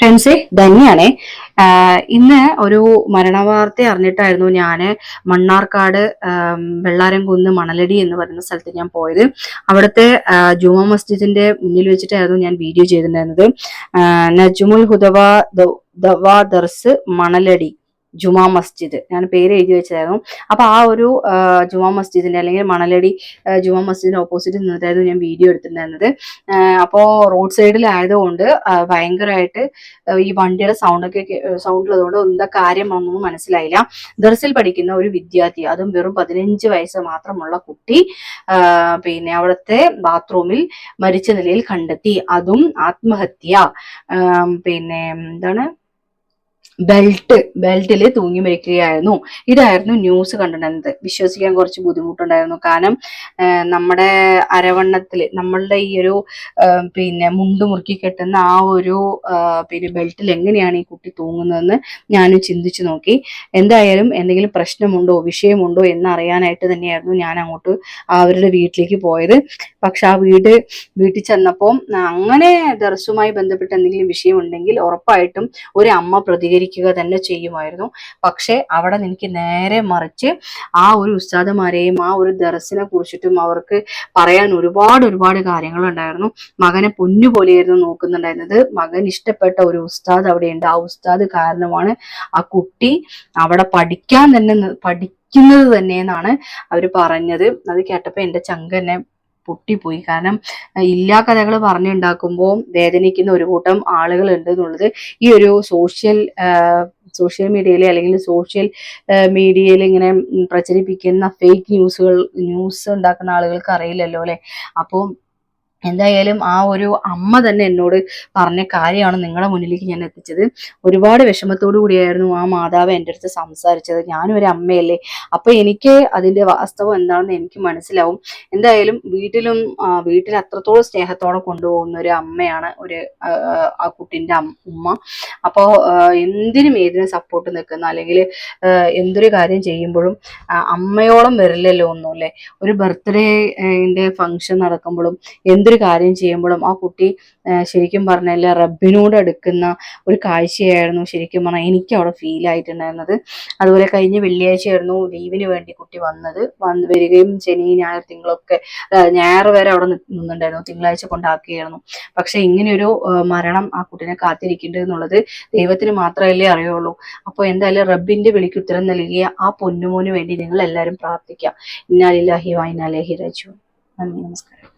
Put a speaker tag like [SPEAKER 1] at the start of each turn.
[SPEAKER 1] ഫ്രണ്ട്സേ ധന്യാണേ. ഇന്ന് ഒരു മരണവാർത്ത അറിഞ്ഞിട്ടായിരുന്നു ഞാൻ മണ്ണാർക്കാട് വെള്ളാരം വെള്ളാരംകുന്ന് മണലടി എന്ന് പറയുന്ന സ്ഥലത്ത് ഞാൻ പോയത്. അവിടുത്തെ ജുമാ മസ്ജിദിന്റെ മുന്നിൽ വെച്ചിട്ടായിരുന്നു ഞാൻ വീഡിയോ ചെയ്തിട്ടുണ്ടായിരുന്നത്. നജ്മുൽ ഹുദവ ദവാ ദർസ് മണലടി. ജുമാ മസ്ജിദ്. ഞാൻ പേര് എഴുതി വെച്ചതായിരുന്നു. അപ്പൊ ആ ഒരു ജുമാ മസ്ജിദിന്റെ അല്ലെങ്കിൽ മണലടി ജുമാ മസ്ജിദിന്റെ ഓപ്പോസിറ്റ് നിന്നിട്ടായിരുന്നു ഞാൻ വീഡിയോ എടുത്തിട്ടുണ്ടായിരുന്നത്. അപ്പോൾ അപ്പോ റോഡ് സൈഡിലായതുകൊണ്ട് ഭയങ്കരമായിട്ട് ഈ വണ്ടിയുടെ സൗണ്ടൊക്കെ സൗണ്ട് ഉള്ളതുകൊണ്ട് എന്താ കാര്യം ഒന്നും മനസ്സിലായില്ല. ദർസിൽ പഠിക്കുന്ന ഒരു വിദ്യാർത്ഥി അതും വെറും പതിനഞ്ച് വയസ്സ് മാത്രമുള്ള കുട്ടി പിന്നെ അവിടുത്തെ ബാത്റൂമിൽ മരിച്ച നിലയിൽ കണ്ടെത്തി. അതും ആത്മഹത്യ. പിന്നെ എന്താണ്? ബെൽറ്റ് ബെൽറ്റിൽ തൂങ്ങി മരിക്കുകയായിരുന്നു. ഇതായിരുന്നു ന്യൂസ് കണ്ടിട്ടുണ്ടായിരുന്നത് വിശ്വസിക്കാൻ കുറച്ച് ബുദ്ധിമുട്ടുണ്ടായിരുന്നു. കാരണം നമ്മുടെ അരവണ്ണത്തിൽ നമ്മളുടെ ഈ ഒരു പിന്നെ മുണ്ട് മുറുക്കി കെട്ടുന്ന ആ ഒരു പിന്നെ ബെൽറ്റിൽ എങ്ങനെയാണ് ഈ കുട്ടി തൂങ്ങുന്നതെന്ന് ഞാനും ചിന്തിച്ചു നോക്കി. എന്തായാലും എന്തെങ്കിലും പ്രശ്നമുണ്ടോ വിഷയമുണ്ടോ എന്നറിയാനായിട്ട് തന്നെയായിരുന്നു ഞാൻ അങ്ങോട്ട് അവരുടെ വീട്ടിലേക്ക് പോയത്. പക്ഷെ ആ വീട് വീട്ടിൽ ചെന്നപ്പോൾ അങ്ങനെ ദർസുമായി ബന്ധപ്പെട്ട് എന്തെങ്കിലും വിഷയമുണ്ടെങ്കിൽ ഉറപ്പായിട്ടും ഒരു അമ്മ പ്രതികരിക്കുക തന്നെ ചെയ്യുമായിരുന്നു. പക്ഷേ അവിടെ എനിക്ക് നേരെ മറിച്ച് ആ ഒരു ഉസ്താദമാരെയും ആ ഒരു ദർസിനെ കുറിച്ചിട്ടും അവർക്ക് പറയാൻ ഒരുപാട് ഒരുപാട് കാര്യങ്ങളുണ്ടായിരുന്നു. മകനെ പൊന്നു പോലെയായിരുന്നു നോക്കുന്നുണ്ടായിരുന്നത്. മകൻ ഇഷ്ടപ്പെട്ട ഒരു ഉസ്താദ് അവിടെയുണ്ട്. ആ ഉസ്താദ് കാരണമാണ് ആ കുട്ടി അവിടെ പഠിക്കാൻ തന്നെ പഠിക്കുന്നത് തന്നെ എന്നാണ് അവർ പറഞ്ഞത്. അത് കേട്ടപ്പോൾ എന്റെ ചങ്കനെ പൊട്ടിപ്പോയി. കാരണം ഇല്ലാ കഥകൾ പറഞ്ഞുണ്ടാക്കുമ്പോൾ വേദനിക്കുന്ന ഒരു കൂട്ടം ആളുകൾ ഉണ്ട് എന്നുള്ളത് ഈ ഒരു സോഷ്യൽ സോഷ്യൽ മീഡിയയിൽ അല്ലെങ്കിൽ സോഷ്യൽ മീഡിയയിൽ ഇങ്ങനെ പ്രചരിപ്പിക്കുന്ന ഫേക്ക് ന്യൂസുകൾ ന്യൂസ് ഉണ്ടാക്കുന്ന ആളുകൾക്ക് അറിയില്ലല്ലോ അല്ലെ? അപ്പോൾ എന്തായാലും ആ ഒരു അമ്മ തന്നെ എന്നോട് പറഞ്ഞ കാര്യമാണ് നിങ്ങളുടെ മുന്നിലേക്ക് ഞാൻ എത്തിച്ചത്. ഒരുപാട് വിഷമത്തോടു കൂടിയായിരുന്നു ആ മാതാവ് എന്റെ അടുത്ത് സംസാരിച്ചത്. ഞാനും ഒരു അമ്മയല്ലേ. അപ്പൊ എനിക്ക് അതിന്റെ വാസ്തവം എന്താണെന്ന് എനിക്ക് മനസ്സിലാവും. എന്തായാലും വീട്ടിലും വീട്ടിൽ അത്രത്തോളം സ്നേഹത്തോടെ കൊണ്ടുപോകുന്ന ഒരു അമ്മയാണ് ഒരു ആ, കുട്ടിന്റെ ഉമ്മ. അപ്പോ എന്തിനും ഏതിനും സപ്പോർട്ട് നിൽക്കുന്ന അല്ലെങ്കിൽ എന്തൊരു കാര്യം ചെയ്യുമ്പോഴും അമ്മയോളം വരില്ലല്ലോ ഒന്നും അല്ലെ ഒരു ബർത്ത്ഡേന്റെ ഫംഗ്ഷൻ നടക്കുമ്പോഴും എന്തൊരു കാര്യം ചെയ്യുമ്പോഴും ആ കുട്ടി ശരിക്കും പറഞ്ഞാൽ റബ്ബിനോട് അടുക്കുന്ന ഒരു കാഴ്ചയായിരുന്നു ശരിക്കും പറഞ്ഞാൽ എനിക്ക് അവിടെ ഫീൽ ആയിട്ടുണ്ടായിരുന്നത്. അതുപോലെ കഴിഞ്ഞ വെള്ളിയാഴ്ചയായിരുന്നു ലീവിന് വേണ്ടി കുട്ടി വന്നത്. വന്ന് വരികയും ശനി ഞായർ തിങ്കളൊക്കെ ഞായർ വരെ അവിടെ നിന്നുണ്ടായിരുന്നു. തിങ്കളാഴ്ച കൊണ്ടാക്കുകയായിരുന്നു. പക്ഷെ ഇങ്ങനെയൊരു മരണം ആ കുട്ടിനെ കാത്തിരിക്കേണ്ടത് എന്നുള്ളത് ദൈവത്തിന് മാത്രമല്ലേ അറിയുള്ളൂ. അപ്പോൾ എന്തായാലും റബ്ബിന്റെ വിളിക്ക് ഉത്തരം നൽകിയ ആ പൊന്നുമോന് വേണ്ടി നിങ്ങൾ എല്ലാവരും പ്രാർത്ഥിക്കുക ഇന്നാലില്ലാഹി വൈനാലേഹി റജു നന്ദി നമസ്കാരം.